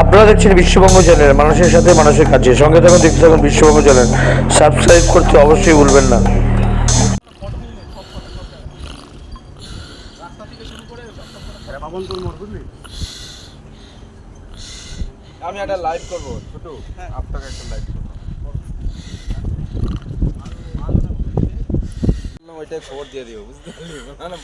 আপনারা দেখছেন বিশ্ববঙ্গ চ্যানেল মানুষের সাথে মানুষের কাছে সঙ্গে থাকুন দেখতে থাকুন বিশ্ববঙ্গ চ্যানেল। সাবস্ক্রাইব করতে অবশ্যই ভুলবেন না। আমি একটা লাইভ করব ছোট। আপনাকে একটা লাইভ করব। ওইটাই খবর দিয়ে দিও বুঝতে পারলি? না না।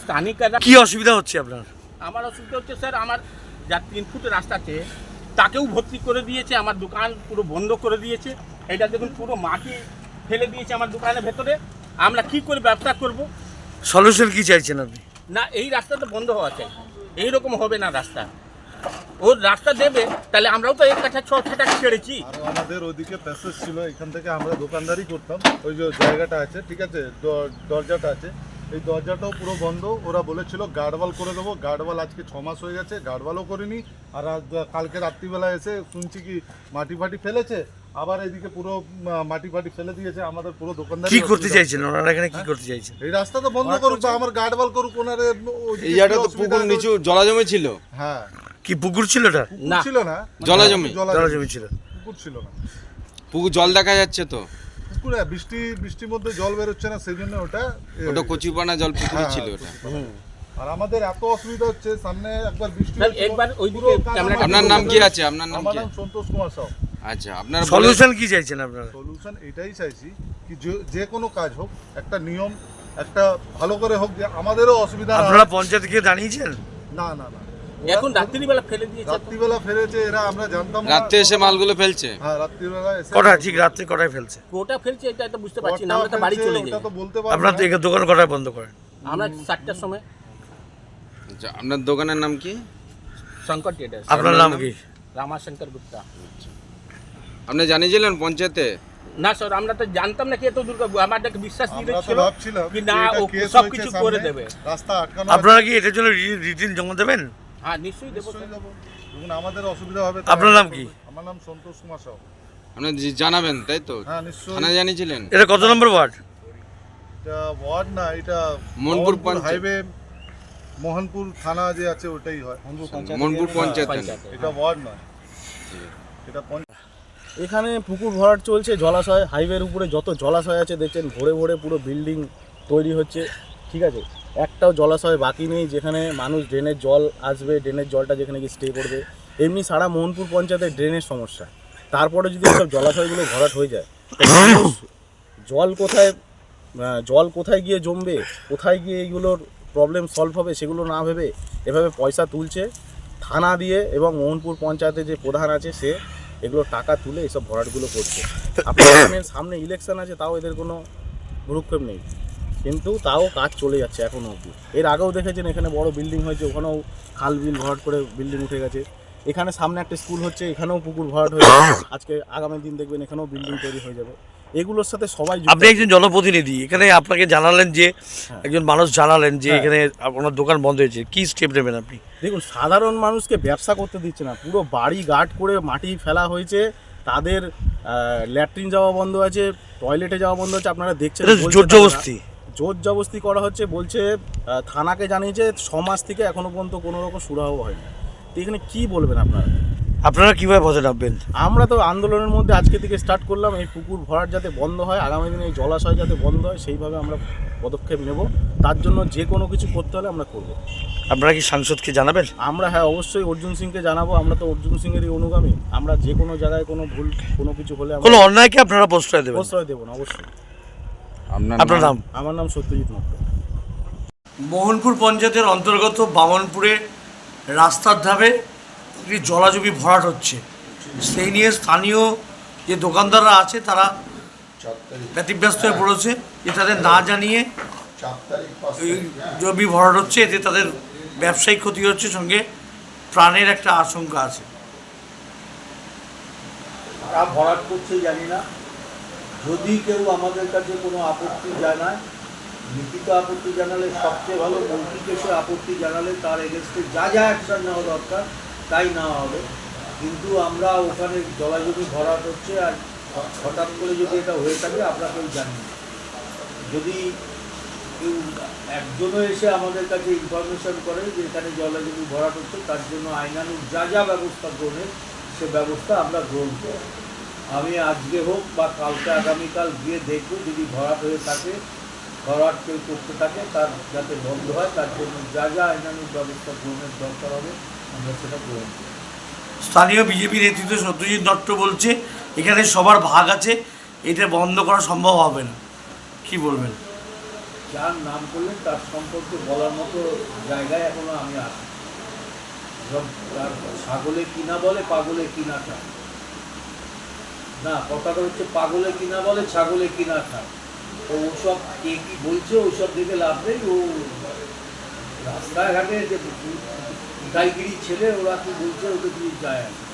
স্থানিকরা কি অসুবিধা হচ্ছে আপনার? আমার অসুবিধা হচ্ছে স্যার আমার যা তিন ফুট রাস্তাতে তাকেও ভর্তি করে দিয়েছে আমার দোকান পুরো বন্ধ করে দিয়েছে। এটা দেখুন পুরো মাটি ফেলে দিয়েছে আমার দোকানের ভেতরে। আমরা কি করে ব্যবসা করব? সলিউশন কি চাইছেন আপনি? না এই রাস্তাটা বন্ধ হওয়া চাই। এইরকম হবে না রাস্তা। ওর রাস্তা দেবে তাহলে আমরাও তো এক কাঠা ছ কাঠা ছেড়েছি। আর আমাদের ওদিকে প্যাসেজ ছিল এখান থেকে আমরা দোকানদারি করতাম। ওই যে জায়গাটা আছে ঠিক আছে দরজাটা আছে। এই দরজাটাও পুরো বন্ধ। ওরা বলেছিল গার্ডওয়াল করে দেবো। গার্ডওয়াল আজকে ছ মাস হয়ে গেছে গার্ডওয়ালও করিনি। আর আজ কালকে রাত্রিবেলা এসে শুনছি কি মাটি ফাটি ফেলেছে। আবার এদিকে পুরো মাটি ফাটি ফেলে দিয়েছে। আমাদের পুরো দোকানদারি কি করতে। চাইছেন ওনারা? এখানে কি করতে চাইছেন? এই রাস্তা তো বন্ধ করুক বা আমার গার্ডওয়াল করুক ওনারে এই জায়গাটা তো পুকুর নিচু জলাজমি ছিল। হ্যাঁ। কি পুকুর ছিল এটা? না। ছিল না। জলাজমি। জলা জমি ছিল। পুকুর ছিল না। পুকুর জল দেখা যাচ্ছে তো। পুকুরে বৃষ্টি বৃষ্টির মধ্যে জল বেরোচ্ছে না সেই জন্য ওটা ওটা কচিপানা জল পুকুরে হ্যাঁ, ছিল হ্যাঁ, ওটা আর আমাদের এত অসুবিধা হচ্ছে সামনে একবার বৃষ্টি একবার ওইদিকে আপনার নাম কি আছে? আপনার নাম কি সন্তোষ কুমার সাউ। আচ্ছা আপনার সলিউশন কি চাইছেন আপনারা? সলিউশন এটাই চাইছি কি যে- যে কোনো কাজ হোক একটা নিয়ম একটা ভালো করে হোক যে আমাদেরও অসুবিধা আপনারা পঞ্চায়েত গিয়ে জানিয়েছেন? না না না। এখন রাত্রিবেলা ফেলে দিয়েছে। রাত্রিবেলা ফেরেছে এরা আমরা জানতাম না। রাত্রে এসে মালগুলো ফেলছে। হ্যাঁ রাত্রিবেলা এসে কটায় ঠিক রাত্রে কটায় ফেলছে? কোটা ফেলছে এটা তো বুঝতে পারছি না আমরা তো বাড়ি ফেলছে, চলে ওটা যাই তো বলতে পারব আপনার তো। এখানে দোকান কটায় বন্ধ করেন? আমরা চারটার সময়। আচ্ছা আপনার দোকানের নাম কি? শঙ্কর ট্রেডার্স আপনার নাম কি? রামাশঙ্কর গুপ্তা। আপনি জানিয়েছিলেন পঞ্চায়েতে? না স্যার আমরা তো জানতাম না কি এত দুর্গা আমাদেরকে বিশ্বাস দিয়েছিল কি না ও সব কিছু করে দেবে। রাস্তা আটকানো আপনারা কি এটার জন্য রিটিন জমা দেবেন? হ্যাঁ নিশ্চয়ই দেবো নিশ্চয়ই দেবো। যখন আমাদের অসুবিধা হবে আপনার নাম কি? আমার নাম সন্তোষ কুমার সাউ আপনি জি- জানাবেন তাই তো? হ্যাঁ নিশ্চয়ই। থানায় জানিয়েছিলেন? এটা কত নম্বর ওয়ার্ড? এটা ওয়ার্ড না এটা পঞ্চায়েত। হাইওয়ে মোহনপুর থানা যে আছে ওটাই হয়। মনপুর পঞ্চায়েত। পঞ্চায়েতে। এটা ওয়ার্ড নয়। এটা পঞ্চায়েত এখানে পুকুর ভরাট চলছে জলাশয় হাইওয়ের উপরে যত জলাশয় আছে দেখছেন ভরে ভরে পুরো বিল্ডিং তৈরি হচ্ছে। ঠিক আছে? একটাও জলাশয় বাকি নেই, যেখানে মানুষ ড্রেনের জল আসবে, ড্রেনের জলটা যেখানে গিয়ে স্টে করবে। এমনি সারা মোহনপুর পঞ্চায়েতের ড্রেনের সমস্যা। তারপরে যদি সব জলাশয়গুলো ভরাট হয়ে যায় জল কোথায় জল কোথায় গিয়ে জমবে, কোথায় গিয়ে এইগুলোর প্রবলেম সলভ হবে সেগুলো না ভেবে এভাবে পয়সা তুলছে, থানা দিয়ে এবং মোহনপুর পঞ্চায়েতে যে প্রধান আছে সে এগুলো টাকা তুলে এসব ভরাটগুলো করছে। আপনার সামনে ইলেকশন আছে, তাও এদের কোনো ভ্রুক্ষেপ নেই। কিন্তু তাও কাজ চলে যাচ্ছে এখনও অবধি। এর আগেও দেখেছেন এখানে বড় বিল্ডিং হয়েছে ওখানেও খাল বিল ভরাট করে বিল্ডিং উঠে গেছে। এখানে সামনে একটা স্কুল হচ্ছে এখানেও পুকুর ভরাট হয়ে যাবে। আজকে আগামী দিন দেখবেন এখানেও বিল্ডিং তৈরি হয়ে যাবে। এগুলোর সাথে সবাই আপনি একজন জনপ্রতিনিধি এখানে আপনাকে জানালেন যে একজন মানুষ জানালেন যে হ্যাঁ। এখানে আপনার দোকান বন্ধ হয়েছে কি স্টেপ নেবেন আপনি? দেখুন সাধারণ মানুষকে ব্যবসা করতে দিচ্ছে না পুরো বাড়ি গার্ড করে মাটি ফেলা হয়েছে তাদের ল্যাট্রিন যাওয়া বন্ধ আছে টয়লেটে যাওয়া বন্ধ আছে আপনারা দেখছেন জোর জবস্তি জোর জবস্তি করা হচ্ছে বলছে থানাকে জানিয়েছে মাস থেকে এখনও পর্যন্ত কোনো রকম সুরাহ হয়নি। তো এখানে কি বলবেন আপনারা? আপনারা কীভাবে পথে নামবেন? আমরা তো আন্দোলনের মধ্যে আজকে থেকে স্টার্ট করলাম এই পুকুর ভরাট যাতে বন্ধ হয় আগামী দিনে এই জলাশয় যাতে বন্ধ হয় সেইভাবে আমরা পদক্ষেপ নেব। তার জন্য যে কোনো কিছু করতে হলে আমরা করব। আপনারা কি সাংসদকে জানাবেন? আমরা হ্যাঁ অবশ্যই অর্জুন সিংকে জানাব আমরা তো অর্জুন সিংয়েরই অনুগামী। আমরা যে কোনো জায়গায় কোনো ভুল কোনো কিছু হলে কোনো অন্যায়কে আপনারা প্রশ্রয় দেবেন প্রশ্রয় দেবো না অবশ্যই। আপনার নাম? আমার নাম সত্যজিৎ মোহনপুর পঞ্চায়েতের অন্তর্গত বামনপুরে রাস্তার ধারে একটি জলাজমি ভরাট হচ্ছে। সেই নিয়ে স্থানীয় যে দোকানদাররা আছে তারা ব্যতিব্যস্ত হয়ে পড়েছে। যে তাদের না জানিয়ে। জমি ভরাট হচ্ছে এতে তাদের ব্যবসায়িক ক্ষতি হচ্ছে সঙ্গে প্রাণের একটা আশঙ্কা আছে। ভরাট করছে জানি না। যদি কেউ আমাদের কাছে কোনো আপত্তি জানায়, লিখিত আপত্তি জানালে সবচেয়ে ভালো, মৌখিক এসে আপত্তি জানালে তার এগেনস্টে যা যা অ্যাকশন নেওয়া দরকার, তাই নেওয়া হবে। কিন্তু আমরা ওখানে জলাজমি ভরাট হচ্ছে আর হঠাৎ করে যদি এটা হয়ে থাকে, আমরা কেউ জানি যদি কেউ একজনও এসে আমাদের কাছে ইনফরমেশন করে যে এখানে জলাজমি ভরাট হচ্ছে, তার জন্য আইনানুগ যা যা ব্যবস্থা গ্রহণের, সে ব্যবস্থা আমরা গ্রহণ করব। আমি আজকে হোক বা কালকে আগামীকাল গিয়ে দেখব যদি ভরাট হয়ে থাকে ভরাট কেউ করতে থাকে তার যাতে বন্ধ হয় তার জন্য যা যা আইনানুগ ব্যবস্থা গ্রহণের দরকার হবে আমরা সেটা গ্রহণ করব। স্থানীয় বিজেপি নেতৃত্ব সত্যজিৎ দত্ত বলছে এখানে সবার ভাগ আছে এটা বন্ধ করা সম্ভব হবে না। কি বলবেন? যার নাম করলেন তার সম্পর্কে বলার মতো জায়গায় এখনও আমি আসি তার ছাগলে কিনা বলে পাগলে কিনা খায় না, কথাটা হচ্ছে পাগলে কিনা বলে, ছাগলে কিনা খায়। তো ওসব কে কি বলছে, ওসব দেখে লাভ নেই। ও রাস্তাঘাটে যে গাইগিরি ছেলে, ওরা কি বলছে, ওদের তুমি যায় আসে।